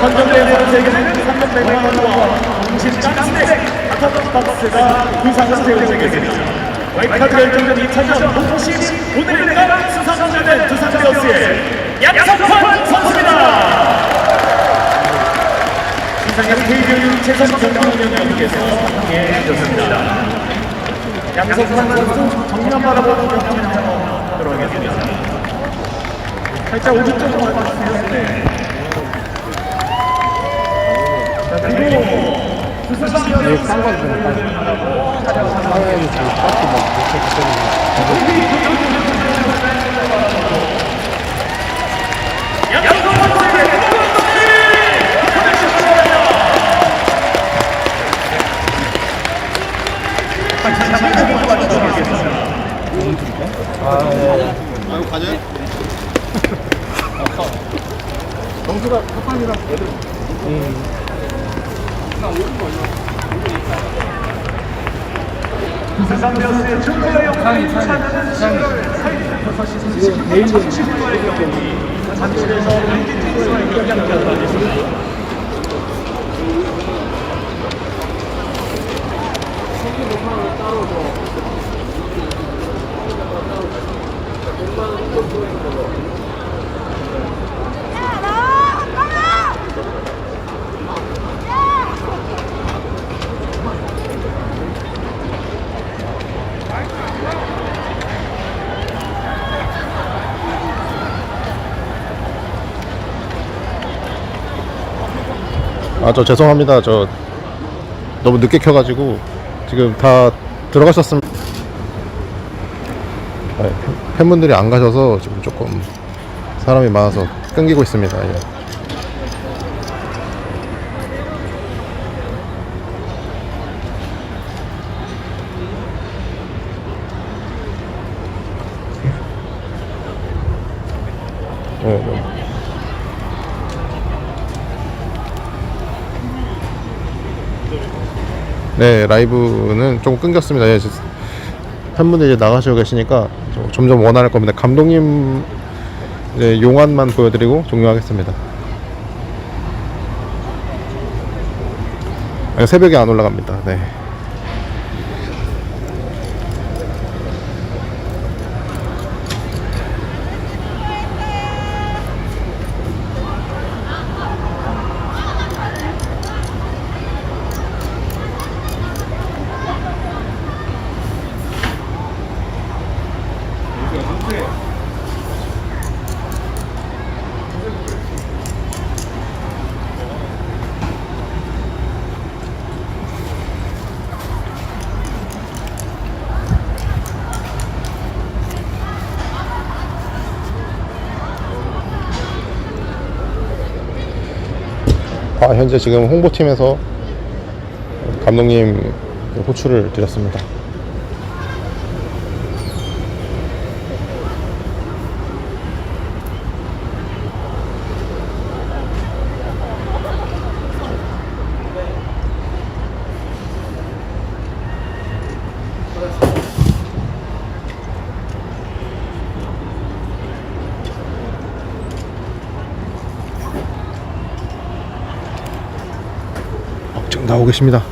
선정된 선수에게는 300만 원과 공식 깜스tek 다섯 박스가 부상을 세우겠습니다. 와이카드 결정전 2차전 목신 오늘의 날 수상자는 두산베어스의 양석환 선수입니다. 이상현 KBO 최선 정경운영님께서 함께 해 주셨습니다. 양석환 선수 정면 바라보고 경기를 하도록 하겠습니다. 살짝 오른쪽으로 와주세요. 네. 자, 그리고 이게 싼거 주는 사회에서 지금 딱히 뭐 그렇게 되는 역사를 찾는 10월 4일 5시 30분 19분의 경기 잠실에서 벤티팀스와의 경기 함께하도록 하겠습니다. 아 저 죄송합니다 저 너무 늦게 켜가지고 지금 다 들어가셨으면 네, 팬분들이 안 가셔서 지금 조금 사람이 많아서 끊기고 있습니다 예. 네, 네. 네, 라이브는 조금 끊겼습니다. 예, 지- 팬분들이 이제 나가시고 계시니까 좀- 점점 원활할 겁니다. 감독님 용안만 보여드리고 종료하겠습니다. 아니, 새벽에 안 올라갑니다. 네. 현재 지금 홍보팀에서 감독님 호출을 드렸습니다. 나오고 계십니다.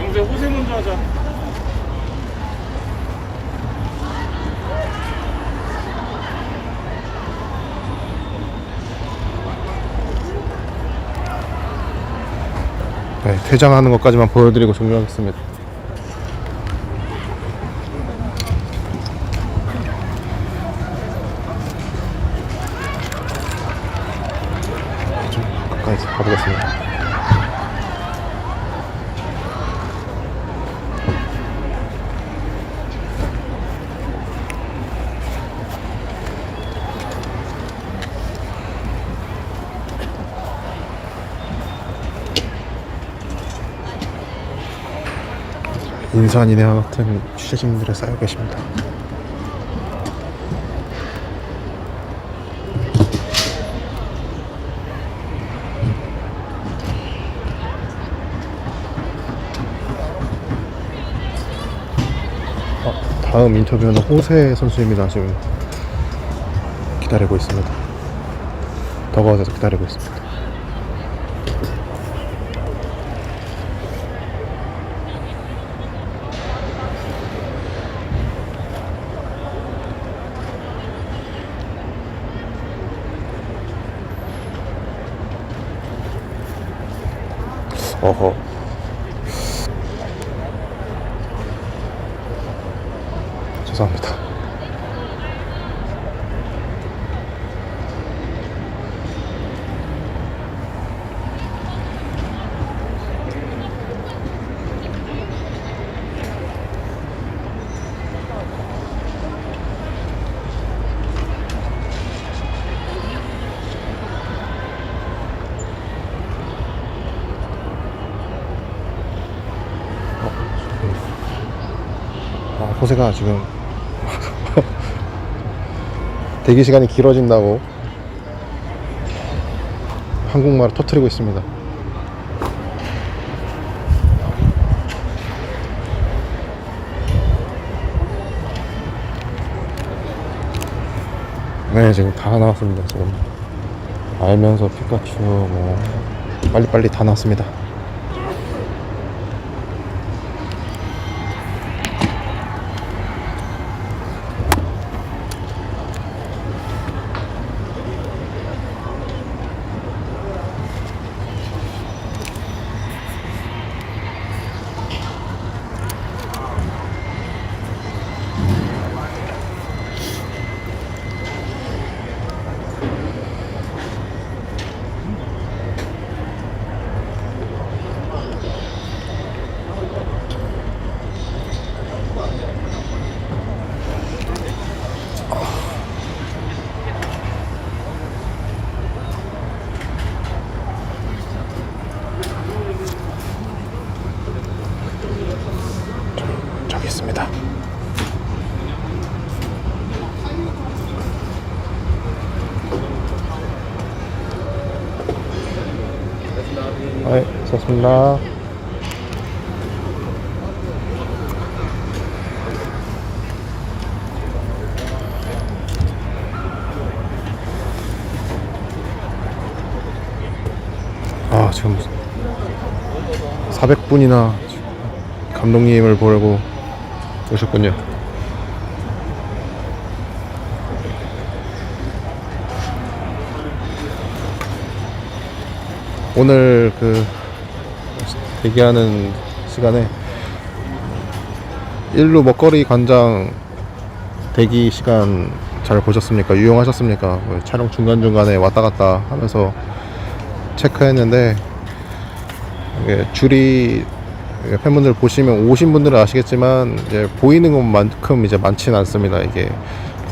영재 호세 먼저 하자. 네, 퇴장하는 것까지만 보여드리고 종료하겠습니다. 좀 가까이서 가보겠습니다. 인산인해와 같은 취재진들이 쌓여 계십니다. 다음 인터뷰는 호세 선수입니다. 지금 기다리고 있습니다. 더가웃에서 기다리고 있습니다. 어허. 죄송합니다. 아, 호세가 지금 대기 시간이 길어진다고 한국말을 터트리고 있습니다. 네, 지금 다 나왔습니다. 지금 알면서 피카츄 뭐 빨리빨리 다 나왔습니다. 네, 좋습니다. 아, 지금 400분이나 감독님을 보려고 오셨군요. 오늘 그 대기하는 시간에 일루 먹거리 관장 대기 시간 잘 보셨습니까? 유용하셨습니까? 뭐 촬영 중간중간에 왔다 갔다 하면서 체크했는데 줄이 팬분들 보시면 오신 분들은 아시겠지만 이제 보이는 것만큼 이제 많지는 않습니다. 이게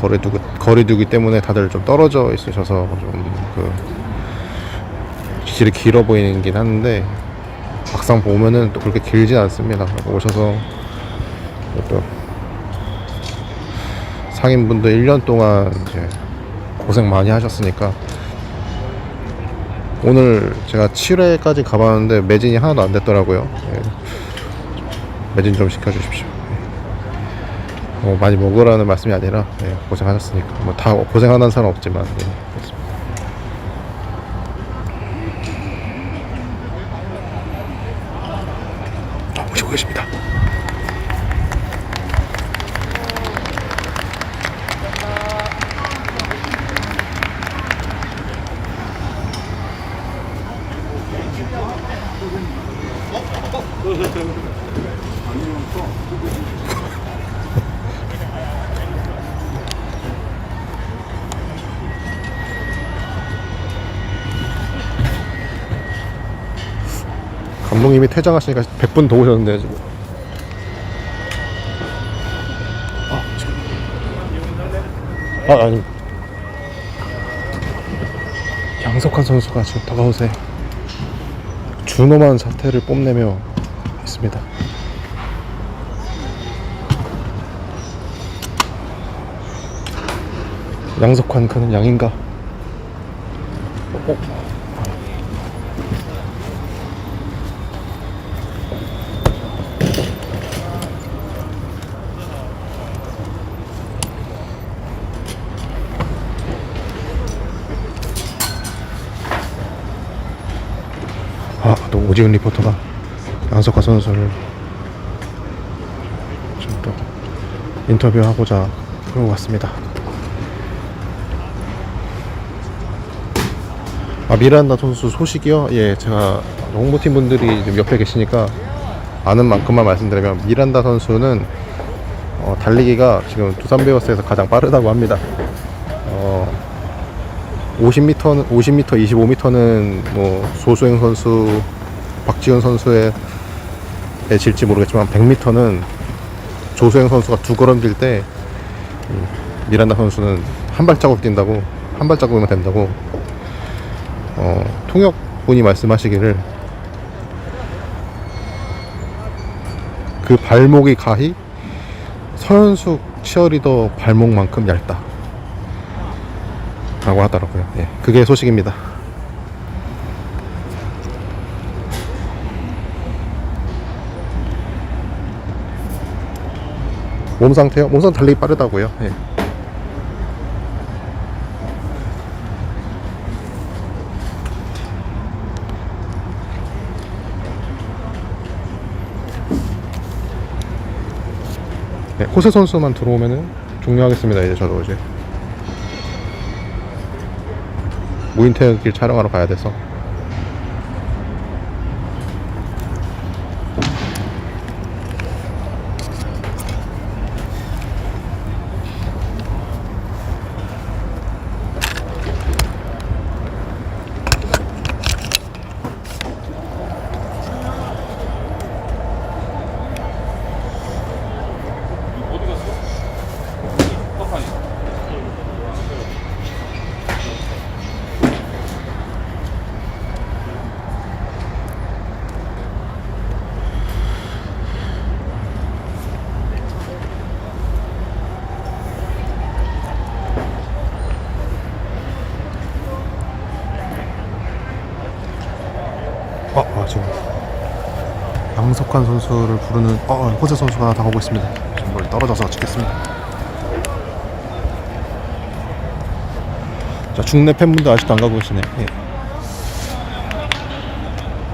거리 두기 거리 두기 때문에 다들 좀 떨어져 있으셔서 좀그 길이 길어 보이긴 하는데 막상 보면은 또 그렇게 길진 않습니다. 오셔서 또 상인분들 1년 동안 이제 고생 많이 하셨으니까 오늘 제가 7회까지 가봤는데 매진이 하나도 안 됐더라고요. 예. 매진 좀 시켜주십시오. 예. 뭐 많이 먹으라는 말씀이 아니라 예, 고생하셨으니까 뭐 다 고생하는 사람 없지만 예, 그렇습니다. 감독님이 퇴장하시니까 100분 더 오셨는데 지금. 아. 아, 아니. 양석환 선수가 지금 다가오세 준엄한 사태를 뽐내며 있습니다. 양석환 그는 양인가? 어? 오지훈 리포터가 양석화 선수를 지금 또 인터뷰하고자 끌고 왔습니다. 아 미란다 선수 소식이요? 예, 제가 홍보팀 분들이 지금 옆에 계시니까 아는 만큼만 말씀드리면 미란다 선수는 어, 달리기가 지금 두산 베어스에서 가장 빠르다고 합니다. 어, 50m, 50m, 25m는 뭐 소수행 선수, 박지훈 선수의 에 질지 모르겠지만 100m는 조수행 선수가 두 걸음 뛸 때 미란다 선수는 한 발자국 뛴다고 한 발자국이면 된다고 어, 통역 분이 말씀하시기를 그 발목이 가히 서현숙 치어리더 발목만큼 얇다 라고 하더라고요. 예, 그게 소식입니다 몸 상태요? 몸 상태 달리기 빠르다고요 예. 네, 호세 선수만 들어오면은 종료하겠습니다. 이제 저도 이제 무인태극길 촬영하러 가야 돼서. 양석환 선수를 부르는 어, 호세 선수가 나가고 있습니다. 지금 멀리 떨어져서 찍겠습니다. 자, 중내 팬분들 아직도 안 가고 계시네. 예.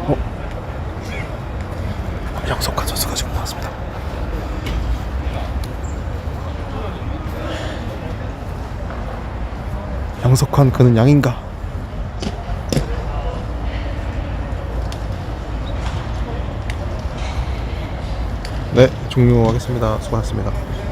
어? 양석환 선수가 지금 나왔습니다. 양석환 그는 양인가? 네, 종료하겠습니다. 수고하셨습니다.